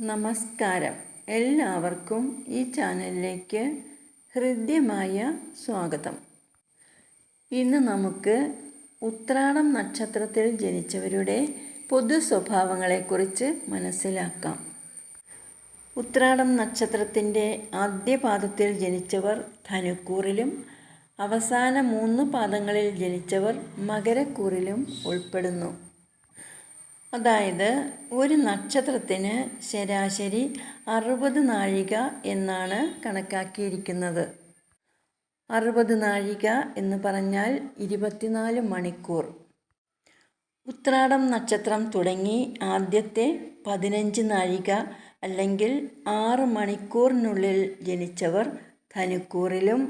നമസ്കാരം. എല്ലാവർക്കും ഈ ചാനലിലേക്ക് ഹൃദ്യമായ സ്വാഗതം. ഇന്ന് നമുക്ക് ഉത്രാടം നക്ഷത്രത്തിൽ ജനിച്ചവരുടെ പൊതു സ്വഭാവങ്ങളെക്കുറിച്ച് മനസ്സിലാക്കാം. ഉത്രാടം നക്ഷത്രത്തിന്റെ ആദ്യ പാദത്തിൽ ജനിച്ചവർ ധനുക്കൂറിലും അവസാന മൂന്ന് പാദങ്ങളിൽ ജനിച്ചവർ മകരക്കൂറിലും ഉൾപ്പെടുന്നു. അതായത് ഒരു നക്ഷത്രത്തിന് ശരാശരി അറുപത് നാഴിക എന്നാണ് കണക്കാക്കിയിരിക്കുന്നത്. അറുപത് നാഴിക എന്ന് പറഞ്ഞാൽ ഇരുപത്തിനാല് മണിക്കൂർ. ഉത്രാടം നക്ഷത്രം തുടങ്ങി ആദ്യത്തെ പതിനഞ്ച് നാഴിക അല്ലെങ്കിൽ ആറ് മണിക്കൂറിനുള്ളിൽ ജനിച്ചവർ ധനുക്കൂറിലും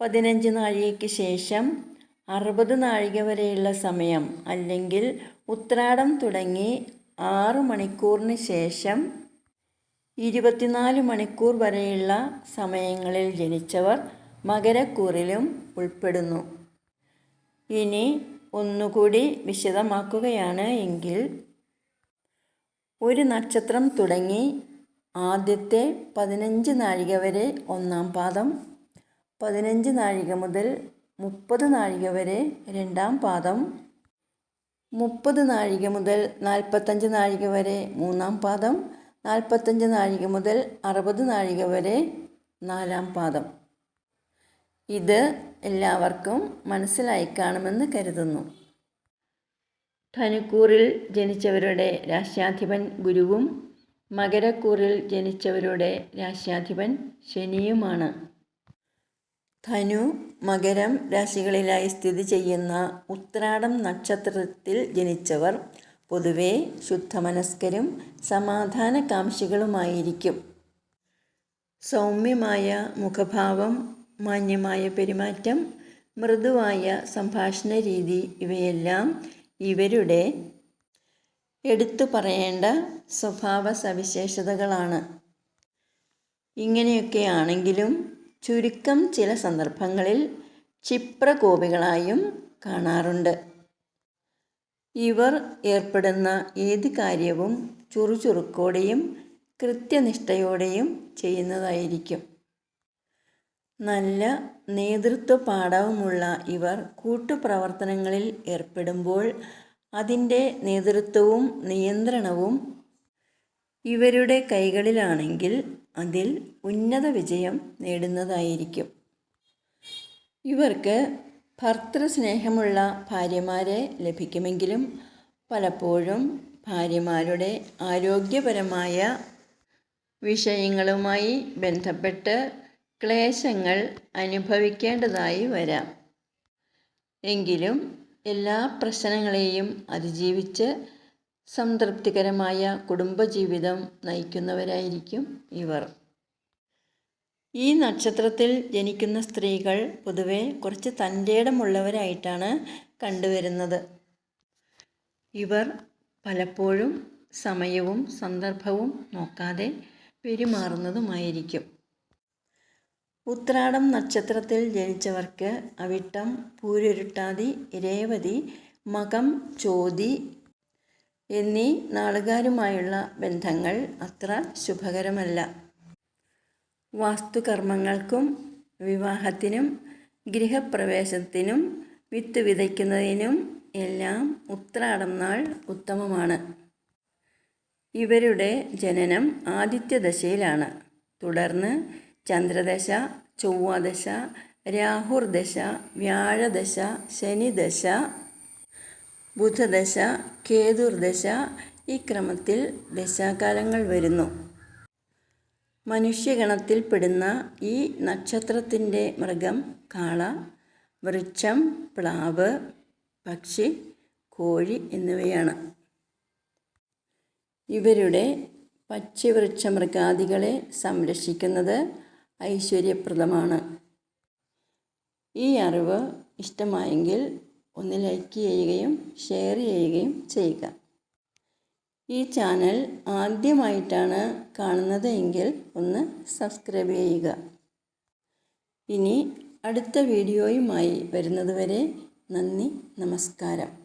പതിനഞ്ച് നാഴികയ്ക്ക് ശേഷം അറുപത് നാഴിക വരെയുള്ള സമയം അല്ലെങ്കിൽ ഉത്രാടം തുടങ്ങി ആറ് മണിക്കൂറിന് ശേഷം ഇരുപത്തിനാല് മണിക്കൂർ വരെയുള്ള സമയങ്ങളിൽ ജനിച്ചവർ മകരക്കൂറിലും ഉൾപ്പെടുന്നു. ഇനി ഒന്നുകൂടി വിശദമാക്കുകയാണ് എങ്കിൽ ഒരു നക്ഷത്രം തുടങ്ങി ആദ്യത്തെ പതിനഞ്ച് നാഴിക വരെ ഒന്നാം പാദം പതിനഞ്ച് നാഴിക മുതൽ മുപ്പത് നാഴിക വരെ രണ്ടാം പാദം. മുപ്പത് നാഴിക മുതൽ നാൽപ്പത്തഞ്ച് നാഴിക വരെ മൂന്നാം പാദം. നാൽപ്പത്തഞ്ച് നാഴിക മുതൽ അറുപത് നാഴിക വരെ നാലാം പാദം. ഇത് എല്ലാവർക്കും മനസ്സിലായി കാണുമെന്ന് കരുതുന്നു. ധനുക്കൂറിൽ ജനിച്ചവരുടെ രാശ്യാധിപൻ ഗുരുവും മകരക്കൂറിൽ ജനിച്ചവരുടെ രാശ്യാധിപൻ ശനിയുമാണ്. ധനു മകരം രാശികളിലായി സ്ഥിതി ചെയ്യുന്ന ഉത്രാടം നക്ഷത്രത്തിൽ ജനിച്ചവർ പൊതുവെ ശുദ്ധമനസ്കരും സമാധാനകാംക്ഷികളുമായിരിക്കും. സൗമ്യമായ മുഖഭാവം മാന്യമായ പെരുമാറ്റം മൃദുവായ സംഭാഷണ രീതി ഇവയെല്ലാം ഇവരുടെ എടുത്തു പറയേണ്ട സ്വഭാവ സവിശേഷതകളാണ് ഇങ്ങനെയൊക്കെയാണെങ്കിലും ചുരുക്കം ചില സന്ദർഭങ്ങളിൽ ക്ഷിപ്രകോപികളായും കാണാറുണ്ട്. ഇവർ ഏർപ്പെടുന്ന ഏത് കാര്യവും ചുറുചുറുക്കോടെയും കൃത്യനിഷ്ഠയോടെയും ചെയ്യുന്നതായിരിക്കും. നല്ല നേതൃത്വ പാഠവുമുള്ള ഇവർ കൂട്ടുപ്രവർത്തനങ്ങളിൽ ഏർപ്പെടുമ്പോൾ അതിന്റെ നേതൃത്വവും നിയന്ത്രണവും ഇവരുടെ കൈകളിലാണെങ്കിൽ അതിൽ ഉന്നത വിജയം നേടുന്നതായിരിക്കും. ഇവർക്ക് ഭർത്തൃസ്നേഹമുള്ള ഭാര്യമാരെ ലഭിക്കുമെങ്കിലും പലപ്പോഴും ഭാര്യമാരുടെ ആരോഗ്യപരമായ വിഷയങ്ങളുമായി ബന്ധപ്പെട്ട് ക്ലേശങ്ങൾ അനുഭവിക്കേണ്ടതായി വരാം. എങ്കിലും എല്ലാ പ്രശ്നങ്ങളെയും അതിജീവിച്ച് സംതൃപ്തികരമായ കുടുംബജീവിതം നയിക്കുന്നവരായിരിക്കും ഇവർ. ഈ നക്ഷത്രത്തിൽ ജനിക്കുന്ന സ്ത്രീകൾ പൊതുവെ കുറച്ച് തന്റെടമുള്ളവരായിട്ടാണ് കണ്ടുവരുന്നത്. ഇവർ പലപ്പോഴും സമയവും സന്ദർഭവും നോക്കാതെ പെരുമാറുന്നതുമായിരിക്കും. ഉത്രാടം നക്ഷത്രത്തിൽ ജനിച്ചവർക്ക് അവിട്ടം പൂരുരുട്ടാതി രേവതി മകം ചോതി എന്നീ നാളുകാരുമായുള്ള ബന്ധങ്ങൾ അത്ര ശുഭകരമല്ല. വാസ്തുകർമ്മങ്ങൾക്കും വിവാഹത്തിനും ഗൃഹപ്രവേശത്തിനും വിത്ത് വിതയ്ക്കുന്നതിനും എല്ലാം ഉത്രാടം നാൾ ഉത്തമമാണ്. ഇവരുടെ ജനനം ആദിത്യദശയിലാണ്. തുടർന്ന് ചന്ദ്രദശ ചൊവ്വാദശ രാഹുർദശ വ്യാഴദശ ശനിദശ ബുധദശ കേതുർദശ ഈ ക്രമത്തിൽ ദശാകാലങ്ങൾ വരുന്നു. മനുഷ്യഗണത്തിൽപ്പെടുന്ന ഈ നക്ഷത്രത്തിന്റെ മൃഗം കാള വൃക്ഷം പ്ലാവ് പക്ഷി കോഴി എന്നിവയാണ്. ഇവരുടെ പക്ഷിവൃക്ഷമൃഗാദികളെ സംരക്ഷിക്കുന്നത് ഐശ്വര്യപ്രദമാണ്. ഈ അറിവ് ഇഷ്ടമായെങ്കിൽ ഒന്ന് ലൈക്ക് ചെയ്യുകയും ഷെയർ ചെയ്യുകയും ചെയ്യുക. ഈ ചാനൽ ആദ്യമായിട്ടാണ് കാണുന്നത് എങ്കിൽ ഒന്ന് സബ്സ്ക്രൈബ് ചെയ്യുക. ഇനി അടുത്ത വീഡിയോയുമായി വരുന്നതുവരെ നന്ദി നമസ്കാരം.